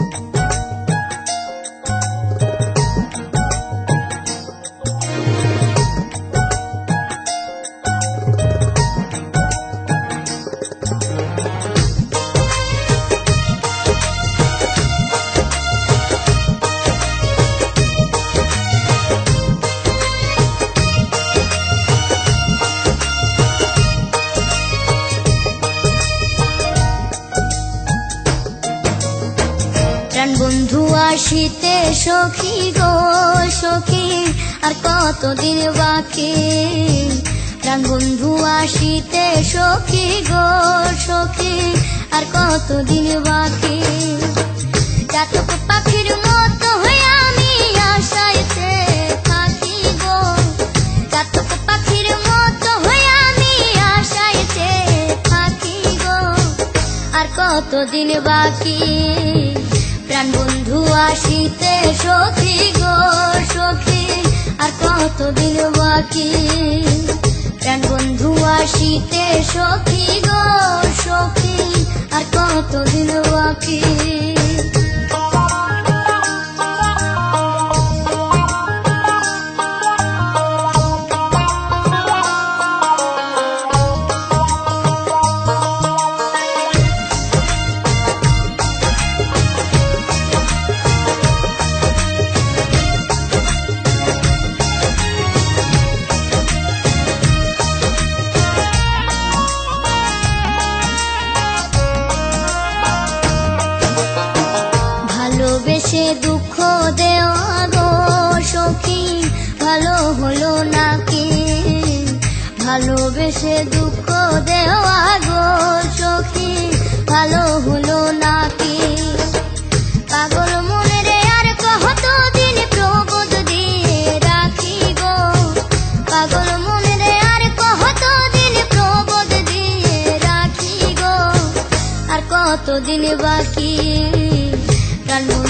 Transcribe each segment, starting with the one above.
প্রাণ বন্ধু আসিতে সখী গো, সখী, আর কতদিন বাকি? প্রাণ বন্ধু আসিতে সখী গো, সখী, আর কতদিন বাকি? চাতক পাখির মতো হয়ে আমি আশাইতে থাকি গো। চাতক পাখির মতো হয়ে আমি আশাইতে থাকি গো। আর কতদিন বাকি? প্রাণ বন্ধু, আসিতে সখী গো, সখী। আর কতদিন বাকি প্রাণ বন্ধু, আসিতে সখী গো, সখী। আর কতদিন বাকি ভালোবেসে দুঃখ দেওয়া গো সখী, ভালো হলো নাকি ভালোবেসে দুঃখ দেওয়া গো সখী, ভালো হলো নাকি পাগল মনে আর কত দিন প্রবোধ দিয়ে রাখি গো? পাগল মনে আর কত দিন প্রবোধ দিয়ে রাখি গো? আর কত কতদিন বাকি? প্রাণ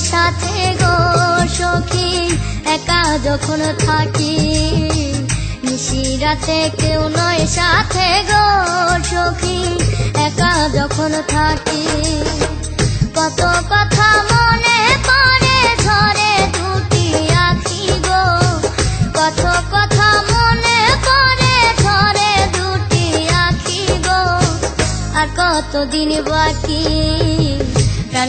সাথে গো সখী, একা যখন থাকি নিশিরাতে কেউ নয় সাথে গো সখী, একা যখন থাকি। কত কথা মনে পড়ে, ঝরে দুটি আখি গো। কত কথা মনে পড়ে, ঝরে দুটি আখি গো। আর কতদিন বাকি? প্রাণ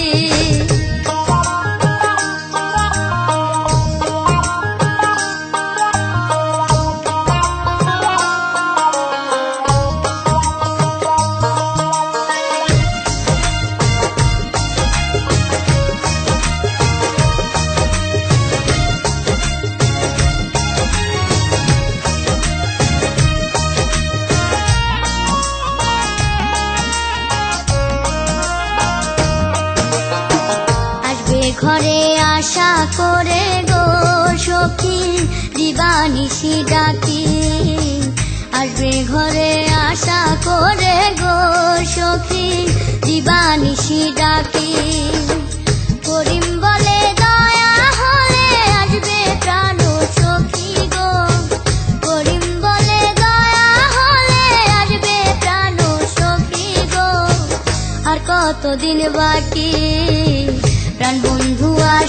আশা করে গো সখী, দিবানিশি ডাকি। আসবে ঘরে আশা করে গো সখী, দিবানিশি ডাকি। করিম বলে, দয়া হলে বলে কতদিন বাকি?